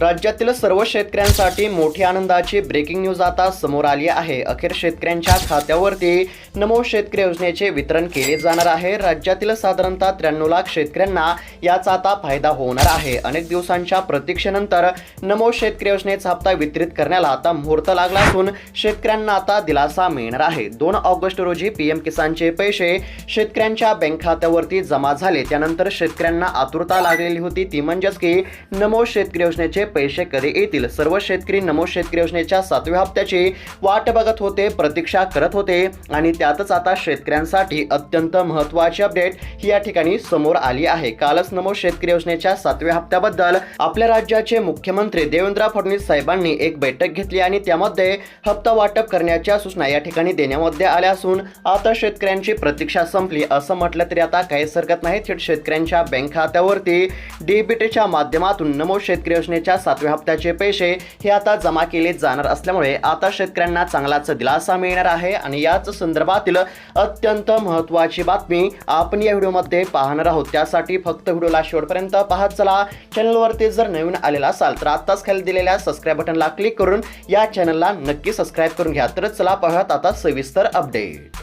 राज्यातील सर्व शेतकऱ्यांसाठी मोठी आनंदाची ब्रेकिंग न्यूज आता समोर आली आहे. अखेर शेतकऱ्यांच्या खात्यावरती नमो शेतकरी योजनेचे वितरण केले जाणार आहे. राज्यातील साधारणतः त्र्याण्णव लाख शेतकऱ्यांना याचा आता फायदा होणार आहे. अनेक दिवसांच्या प्रतीक्षेनंतर नमो शेतकरी योजनेचा हप्ता वितरित करण्याला आता मुहूर्त लागला असून शेतकऱ्यांना आता दिलासा मिळणार आहे. दोन ऑगस्ट रोजी पीएम किसानचे पैसे शेतकऱ्यांच्या बँक खात्यावरती जमा झाले. त्यानंतर शेतकऱ्यांना आतुरता लागलेली होती. ती म्हणजेच की नमो शेतकरी योजनेचे पैसे कधी येतील? सर्व शेतकरी नमो शेतकरी योजनेच्या सातव्या हप्त्याची वाट बघत होते प्रतीक्षा करत होते आणि त्यातच आता शेतकऱ्यांसाठी अत्यंत महत्वाची अपडेट ही या ठिकाणी समोर आली आहे. कालच नमो शेतकरी योजनेच्या सातव्या हप्त्याबद्दल आपल्या राज्याचे मुख्यमंत्री देवेंद्र फडणवीस साहेबांनी एक बैठक घेतली आणि त्यामध्ये हप्ता वाटप करण्याच्या सूचना या ठिकाणी देण्यामध्ये आल्या असून आता शेतकऱ्यांची प्रतीक्षा संपली. असं म्हटलं तरी आता काहीच हरकत नाही. थेट शेतकऱ्यांच्या बँक खात्यावरती डीबीटीच्या माध्यमातून नमो शेतकरी योजनेच्या सातव्या हप्त्याचे पैसे हे आता जमा केले जाणार असल्यामुळे आता शेतकऱ्यांना चांगलाच दिलासा मिळणार आहे. आणि याच संदर्भातील अत्यंत महत्त्वाची बातमी आपण या व्हिडिओमध्ये पाहणार आहोत. त्यासाठी फक्त व्हिडिओला शेवटपर्यंत पाहत चला. चॅनलवरती जर नवीन आलेला असाल तर आत्ताच खाली दिलेल्या सबस्क्राईब बटनला क्लिक करून या चॅनलला नक्की सबस्क्राईब करून घ्या. तर चला पाहत आता सविस्तर अपडेट.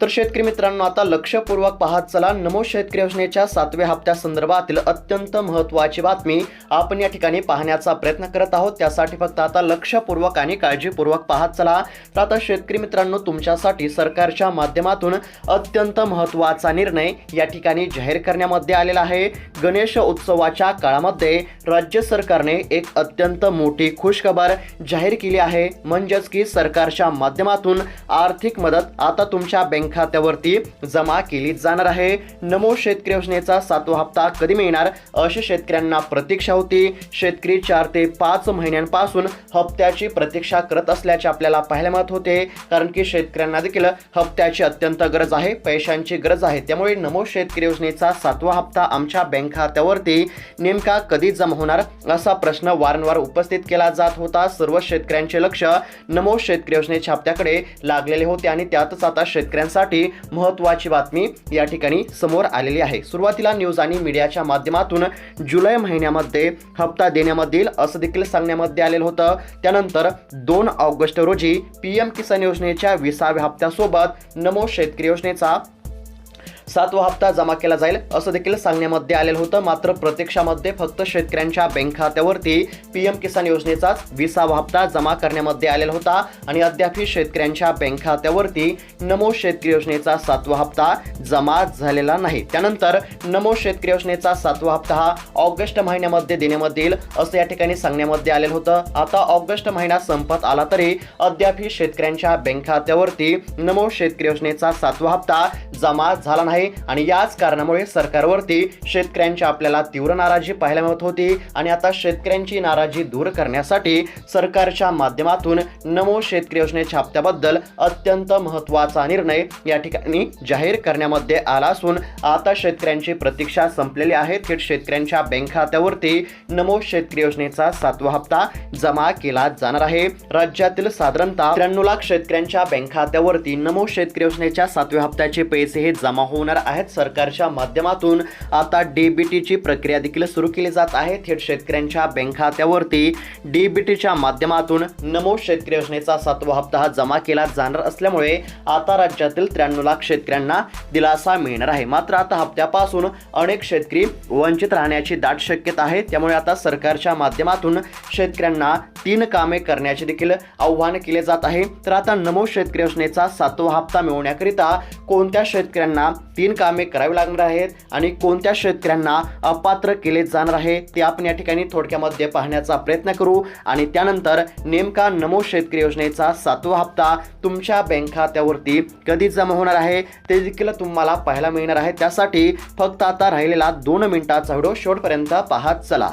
तर शेतकरी मित्रांनो आता लक्षपूर्वक पाहत चला. नमो शेतकरी योजनेच्या सातव्या हप्त्या संदर्भातील अत्यंत महत्त्वाची बातमी आपण या ठिकाणी पाहण्याचा प्रयत्न करत आहोत. त्यासाठी फक्त आता लक्षपूर्वक आणि काळजीपूर्वक पाहत चला. तर आता शेतकरी मित्रांनो तुमच्यासाठी सरकारच्या माध्यमातून अत्यंत महत्त्वाचा निर्णय या ठिकाणी जाहीर करण्यामध्ये आलेला आहे. गणेश उत्सवाच्या काळामध्ये राज्य सरकारने एक अत्यंत मोठी खुशखबर जाहीर केली आहे. म्हणजेच की सरकारच्या माध्यमातून आर्थिक मदत आता तुमच्या बँक खात्यावरती जमा केली जाणार आहे. नमो शेतकरी योजनेचा सातवा हप्ता कधी मिळणार? अशी शेतकऱ्यांना प्रतीक्षा होती. शेतकरी चार ते पाच महिन्यांपासून हप्त्याची प्रतीक्षा करत असल्याचे आपल्याला पाहायला मिळत होते. कारण की शेतकऱ्यांना देखील हप्त्याची अत्यंत गरज आहे पैशांची गरज आहे. त्यामुळे नमो शेतकरी योजनेचा सातवा हप्ता आमच्या बँक खात्यावरती नेमका कधी जमा होणार? असा प्रश्न वारंवार उपस्थित केला जात होता. सर्व शेतकऱ्यांचे लक्ष नमो शेतकरी योजनेच्या हप्त्याकडे लागलेले होते आणि त्यातच आता शेतकऱ्यांसाठी महत्वाची बातमी या ठिकाणी समोर आलेली आहे. सुरुवातीला न्यूज आणि मीडियाच्या माध्यमातून जुलै महिन्यामध्ये हप्ता देण्यामध्ये येईल असं देखील सांगण्यामध्ये आलेलं होतं. त्यानंतर दोन ऑगस्ट रोजी पी एम किसान योजनेच्या विसाव्या हप्त्यासोबत नमो शेतकरी योजनेचा सातवा हप्ता जमा केला जाईल असं देखील सांगण्यामध्ये आलेलं होतं. मात्र प्रत्यक्षामध्ये फक्त शेतकऱ्यांच्या बँक खात्यावरती पीएम किसान योजनेचाच विसावा हप्ता जमा करण्यामध्ये आलेला होता. आणि अद्यापही शेतकऱ्यांच्या बँक खात्यावरती नमो शेतकरी योजनेचा सातवा हप्ता जमा झालेला नाही. त्यानंतर नमो शेतकरी योजनेचा सातवा हप्ता हा ऑगस्ट महिन्यामध्ये देण्यामध्ये येईल असं या ठिकाणी सांगण्यामध्ये आलेलं होतं. आता ऑगस्ट महिना संपत आला तरी अद्यापही शेतकऱ्यांच्या बँक खात्यावरती नमो शेतकरी योजनेचा सातवा हप्ता जमा झाला नाही. आणि याच कारणामुळे सरकारवरती शेतकऱ्यांची आपल्याला तीव्र नाराजी पाहायला मिळत होती आणि आता शेतकऱ्यांची नाराजी दूर करण्यासाठी सरकारच्या माध्यमातून नमो शेतकरी योजनेच्या हप्त्याबद्दल अत्यंत महत्त्वाचा निर्णय या ठिकाणी जाहीर करण्यामध्ये आला असून आता शेतकऱ्यांची प्रतीक्षा संपलेली आहे. थेट शेतकऱ्यांच्या बँक खात्यावरती नमो शेतकरी योजनेचा सातवा हप्ता जमा केला जाणार आहे. राज्यातील साधारणतः त्र्याण्णव लाख शेतकऱ्यांच्या बँक खात्यावरती नमो शेतकरी योजनेच्या सातव्या हप्त्याचे पैसे हे जमा होऊन होणार आहेत. सरकारच्या माध्यमातून आता डीबीटीची प्रक्रिया देखील सुरू केली जात आहे. थेट शेतकऱ्यांच्या बँक खात्यावरती डीबीटीच्या माध्यमातून नमो शेतकरी योजनेचा सातवा हप्ता हा जमा केला जाणार असल्यामुळे आता राज्यातील त्र्याण्णव लाख शेतकऱ्यांना दिलासा मिळणार आहे. मात्र आता हप्त्यापासून अनेक शेतकरी वंचित राहण्याची दाट शक्यता आहे. त्यामुळे आता सरकारच्या माध्यमातून शेतकऱ्यांना तीन कामे करण्याचे देखील आव्हान केले जात आहे. तर आता नमो शेतकरी योजनेचा सातवा हप्ता मिळवण्याकरिता कोणत्या शेतकऱ्यांना तीन कामे करावी लागणार आहेत आणि कोणत्या शेतकऱ्यांना अपात्र केले जाणार आहे ते आपण या ठिकाणी थोडक्यामध्ये पाहण्याचा प्रयत्न करू. आणि त्यानंतर नेमका नमो शेतकरी योजनेचा सातवा हप्ता तुमच्या बँक खात्यावरती कधी जमा होणार आहे ते देखील तुम्हाला पाहायला मिळणार आहे. त्यासाठी फक्त आता राहिलेला दोन मिनिटाचा व्हिडिओ शेवटपर्यंत पाहत चला.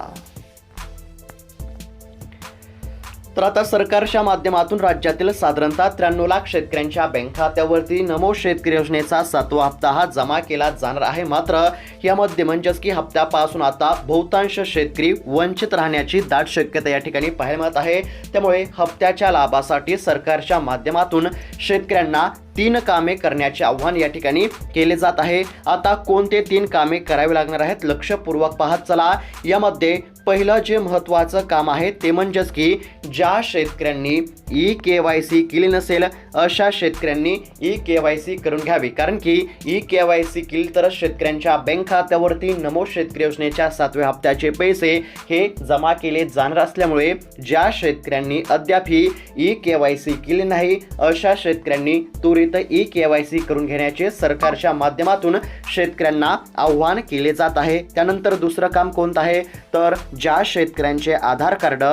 तर आता सरकारच्या माध्यमातून राज्यातील साधारणतः त्र्याण्णव लाख शेतकऱ्यांच्या बँक खात्यावरती नमो शेतकरी योजनेचा सातवा हप्ता हा जमा केला जाणार आहे. मात्र यामध्ये म्हणजेच की हप्त्यापासून आता बहुतांश शेतकरी वंचित राहण्याची दाट शक्यता या ठिकाणी पाहायला मिळत आहे. त्यामुळे हप्त्याच्या लाभासाठी सरकारच्या माध्यमातून शेतकऱ्यांना तीन कामे करण्याचे आव्हान या ठिकाणी केले जात आहे. आता कोणते तीन कामे करावी लागणार आहेत? लक्षपूर्वक पाहत चला. यामध्ये पहिलं जे महत्त्वाचं काम आहे ते म्हणजेच की ज्या शेतकऱ्यांनी ई के वाय सी केली नसेल अशा शेतकऱ्यांनी ई के वाय सी करून घ्यावी. कारण की ई के वाय सी केली तरच शेतकऱ्यांच्या बँक खात्यावरती नमो शेतकरी योजनेच्या सातव्या हप्त्याचे पैसे हे जमा केले जाणार असल्यामुळे ज्या शेतकऱ्यांनी अद्याप ही ई के वाय सी केली नाही अशा शेतकऱ्यांनी तुरी त्वरित ई के वाय सी करून घेण्याचे सरकारच्या माध्यमातून शेतकऱ्यांना आव्हान केले जात आहे. त्यानंतर दुसरं काम कोणतं आहे? तर ज्या शेतकऱ्यांचे आधार कार्ड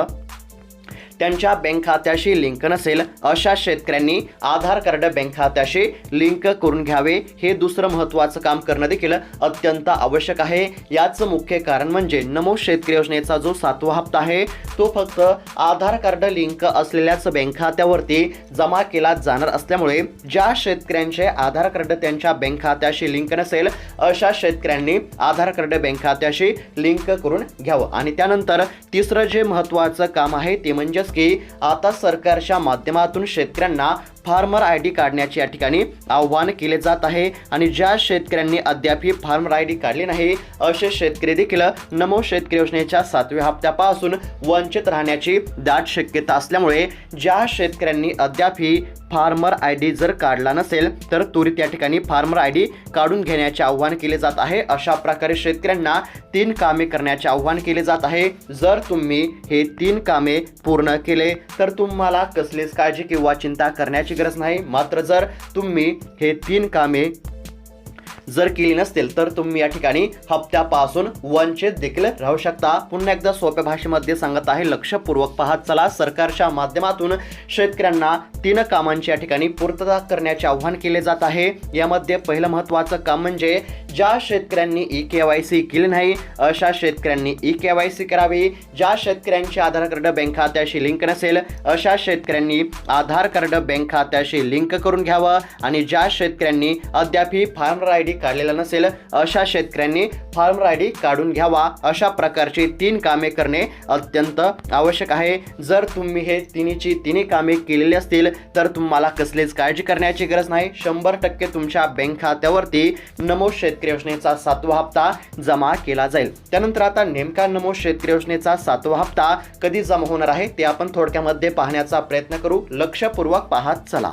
त्यांच्या बँक खात्याशी लिंक नसेल अशा शेतकऱ्यांनी आधार कार्ड बँक खात्याशी लिंक करून घ्यावे. हे दुसरं महत्त्वाचं काम करणं देखील अत्यंत आवश्यक आहे. याचं मुख्य कारण म्हणजे नमो शेतकरी योजनेचा जो सातवा हप्ता आहे तो फक्त आधार कार्ड लिंक असलेल्याच बँक खात्यावरती जमा केला जाणार असल्यामुळे ज्या शेतकऱ्यांचे आधार कार्ड त्यांच्या बँक खात्याशी लिंक नसेल अशा शेतकऱ्यांनी आधार कार्ड बँक खात्याशी लिंक करून घ्यावं. आणि त्यानंतर तिसरं जे महत्त्वाचं काम आहे ते म्हणजेच की आता सरकारच्या माध्यमातून शेतकऱ्यांना फार्मर आय डी काढण्याचे या ठिकाणी आव्हान केले जात आहे. आणि ज्या शेतकऱ्यांनी अद्यापही फार्मर आय डी काढली नाही असे शेतकरी देखील नमो शेतकरी योजनेच्या सातव्या हप्त्यापासून वंचित राहण्याची दाट शक्यता असल्यामुळे ज्या शेतकऱ्यांनी अद्यापही फार्मर आय डी जर काढला नसेल तर त्वरित या ठिकाणी फार्मर आय डी काढून घेण्याचे आव्हान केले जात आहे. अशा प्रकारे शेतकऱ्यांना तीन कामे करण्याचे आव्हान केले जात आहे. जर तुम्ही हे तीन कामे पूर्ण केले तर तुम्हाला कसलीच काळजी किंवा चिंता करण्याची गरज नाही. मात्र जर तुम्ही हे तीन कामे जर केली नसतील तर तुम्ही या ठिकाणी हप्त्यापासून वंचित देखील राहू शकता. पुन्हा एकदा सोप्या भाषेमध्ये सांगत आहे लक्षपूर्वक पाहत चला. सरकारच्या माध्यमातून शेतकऱ्यांना तीन कामांची या ठिकाणी पूर्तता करण्याचे आव्हान केले जात आहे. यामध्ये पहिलं महत्त्वाचं काम म्हणजे ज्या शेतकऱ्यांनी ई के वाय सी केली नाही अशा शेतकऱ्यांनी ई के वाय सी करावी. ज्या शेतकऱ्यांचे आधार कार्ड बँक खात्याशी लिंक नसेल अशा शेतकऱ्यांनी आधार कार्ड बँक खात्याशी लिंक करून घ्यावं. आणि ज्या शेतकऱ्यांनी अद्यापही फार्मर आय डी काढलेला नसेल अशा शेतकऱ्यांनी फार्मर आय डी काढून घ्यावा. अशा प्रकारची तीन कामे करणे अत्यंत आवश्यक आहे. जर तुम्ही हे तिन्हीची तिन्ही कामे केलेली असतील तर तुम्हाला कसलीच काळजी करण्याची गरज नाही. शंभर टक्के तुमच्या बँक खात्यावरती नमो शेतकरी योजनेचा सातवा हप्ता जमा केला जाईल. त्यानंतर आता नेमका नमो शेतकरी योजनेचा सातवा हप्ता कधी जमा होणार आहे ते आपण थोडक्यामध्ये पाहण्याचा प्रयत्न करू. लक्षपूर्वक पाहत चला.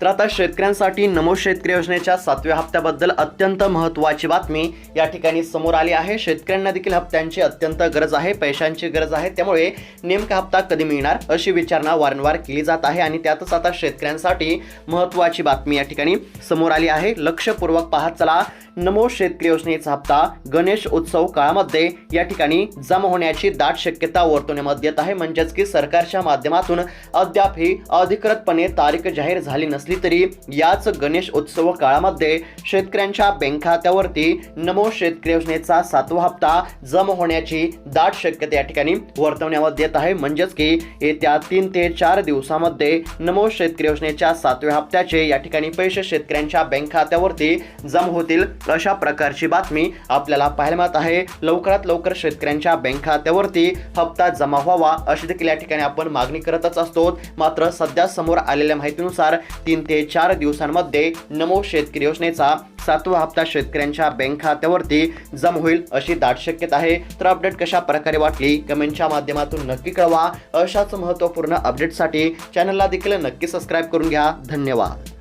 तर आता शेतकऱ्यांसाठी नमो शेतकरी योजनेच्या सातव्या हप्त्याबद्दल अत्यंत महत्त्वाची बातमी या ठिकाणी समोर आली आहे. शेतकऱ्यांना देखील हप्त्यांची अत्यंत गरज आहे पैशांची गरज आहे. त्यामुळे नेमका हप्ता कधी मिळणार अशी विचारणा वारंवार केली जात आहे आणि त्यातच आता शेतकऱ्यांसाठी महत्त्वाची बातमी या ठिकाणी समोर आली आहे. लक्षपूर्वक पाहत चला. नमो शेतकरी योजनेचा हप्ता गणेश उत्सव काळामध्ये या ठिकाणी जमा होण्याची दाट शक्यता वर्तवण्यामध्ये येत आहे. म्हणजेच की सरकारच्या माध्यमातून अद्याप ही अधिकृतपणे तारीख जाहीर झाली नसली तरी याच गणेश उत्सव काळामध्ये शेतकऱ्यांच्या बँक खात्यावरती नमो शेतकरी योजनेचा सातवा हप्ता जमा होण्याची दाट शक्यता या ठिकाणी वर्तवण्यामध्ये येत आहे. म्हणजेच की येत्या तीन ते चार दिवसामध्ये नमो शेतकरी योजनेच्या सातव्या हप्त्याचे या ठिकाणी पैसे शेतकऱ्यांच्या बँक खात्यावरती जमा होतील अशा प्रकारची बातमी आपल्याला पाहायला मिळत आहे. लवकरात लवकर शेतकऱ्यांच्या बँक खात्यावरती हप्ता जमा व्हावा अशी देखील या ठिकाणी आपण मागणी करतच असतो. मात्र सध्या समोर आलेल्या माहितीनुसार तीन ते चार दिवसांमध्ये नमो शेतकरी योजनेचा सातवा हप्ता शेतकऱ्यांच्या बँक खात्यावरती जमा होईल अशी दाट शक्यता आहे. तर अपडेट कशा प्रकारे वाटली? कमेंटच्या माध्यमातून नक्की कळवा. अशाच महत्त्वपूर्ण अपडेटसाठी चॅनलला देखील नक्की सबस्क्राईब करून घ्या. धन्यवाद.